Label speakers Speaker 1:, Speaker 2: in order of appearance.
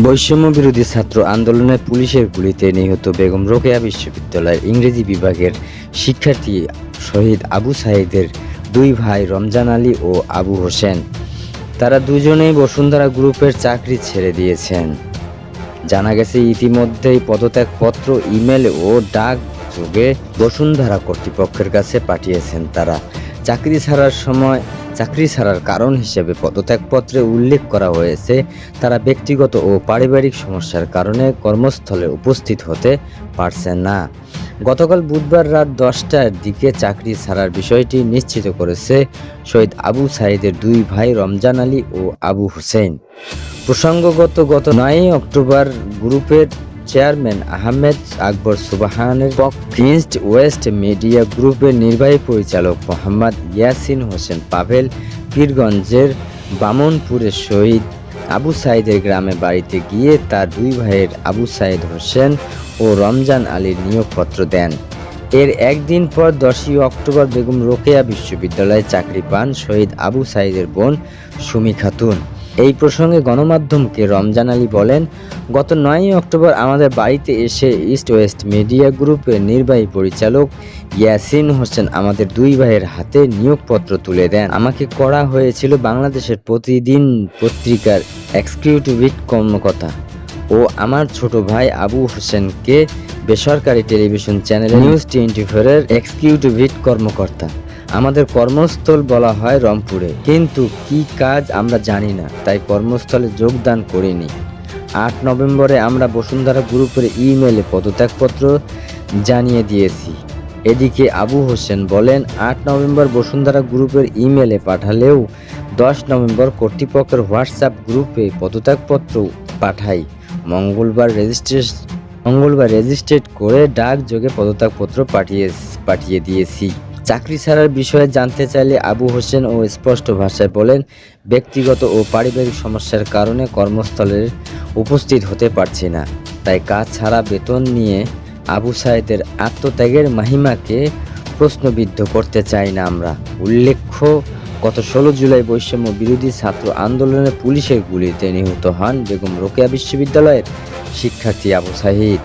Speaker 1: বৈষম্য বিরোধী ছাত্র আন্দোলনে পুলিশের গুলিতে নিহত বেগম রোকেয়া বিশ্ববিদ্যালয়ের ইংরেজি বিভাগের শিক্ষার্থী শহীদ আবু সাইদের দুই ভাই রমজান আলী ও আবু হোসেন। তারা দুজনেই বসুন্ধরা গ্রুপের চাকরি ছেড়ে দিয়েছেন। জানা গেছে, ইতিমধ্যেই পদত্যাগপত্র, ইমেল ও ডাক যোগে বসুন্ধরা কর্তৃপক্ষের কাছে পাঠিয়েছেন তারা। চাকরি ছাড়ার সময় চাকরি ছাড়ার কারণ হিসেবে পদত্যাগপত্রে উল্লেখ করা হয়েছে, তারা ব্যক্তিগত ও পারিবারিক সমস্যার কারণে কর্মস্থলে উপস্থিত হতে পারছেন না। গতকাল বুধবার রাত দশটার দিকে চাকরি ছাড়ার বিষয়টি নিশ্চিত করেছে শহীদ আবু সাইদের দুই ভাই রমজান আলী ও আবু হুসেন প্রসঙ্গগত গত নয়ই অক্টোবর গ্রুপের চেয়ারম্যান আহমেদ আকবর সুবাহানের প্রিন্সড ওয়েস্ট মিডিয়া গ্রুপের নির্বাহী পরিচালক মোহাম্মদ ইয়াসিন হোসেন পাভেল পীরগঞ্জের বামনপুরের শহীদ আবু সাইদের গ্রামে বাড়িতে গিয়ে তার দুই ভাইয়ের আবু সাইদ হোসেন ও রমজান আলীর নিয়োগপত্র দেন। এর একদিন পর দশই অক্টোবর বেগম রোকেয়া বিশ্ববিদ্যালয়ে চাকরি পান শহীদ আবু সাইদের বোন সুমি খাতুন। এই প্রসঙ্গে গণমাধ্যমকে রমজান আলী বলেন, গত নয়ই অক্টোবর আমাদের বাড়িতে এসে ইস্ট ওয়েস্ট মিডিয়া গ্রুপের নির্বাহী পরিচালক ইয়াসিন হোসেন আমাদের দুই ভাইয়ের হাতে নিয়োগপত্র তুলে দেন। আমাকে করা হয়েছিল বাংলাদেশের প্রতিদিন পত্রিকার এক্সিকিউটিভ কর্মকর্তা ও আমার ছোট ভাই আবু হোসেনকে বেসরকারি টেলিভিশন চ্যানেল নিউজ টোয়েন্টি ফোরের এক্সিকিউটিভ কর্মকর্তা। আমাদের কর্মস্থল বলা হয় রংপুরে। কিন্তু কি কাজ আমরা জানি না, তাই কর্মস্থলে যোগদান করিনি। আট নভেম্বরে আমরা বসুন্ধরা গ্রুপের ইমেলে পদত্যাগপত্র জানিয়ে দিয়েছি। এদিকে আবু হোসেন বলেন, আট নভেম্বর বসুন্ধরা গ্রুপের ইমেলে পাঠালেও দশ নভেম্বর কর্তৃপক্ষের হোয়াটসঅ্যাপ গ্রুপে পদত্যাগপত্র পাঠাই। মঙ্গলবার রেজিস্ট্রেশন মঙ্গলবার রেজিস্ট্রেট করে ডাক যোগে পদত্যাগপত্র পাঠিয়ে পাঠিয়ে দিয়েছি। চাকরি ছাড়ার বিষয়ে জানতে চাইলে আবু হোসেন ও স্পষ্ট ভাষায় বলেন, ব্যক্তিগত ও পারিবারিক সমস্যার কারণে কর্মস্থলের উপস্থিত হতে পারছি না। তাই কাজ ছাড়া বেতন নিয়ে আবু সাহেদের আত্মত্যাগের মাহিমাকে প্রশ্নবিদ্ধ করতে চাই না আমরা। উল্লেখ্য, গত ষোলো জুলাই বৈষম্য বিরোধী ছাত্র আন্দোলনে পুলিশের গুলিতে নিহত হন বেগম রোকেয়া বিশ্ববিদ্যালয়ের শিক্ষার্থী আবু সাহিদ।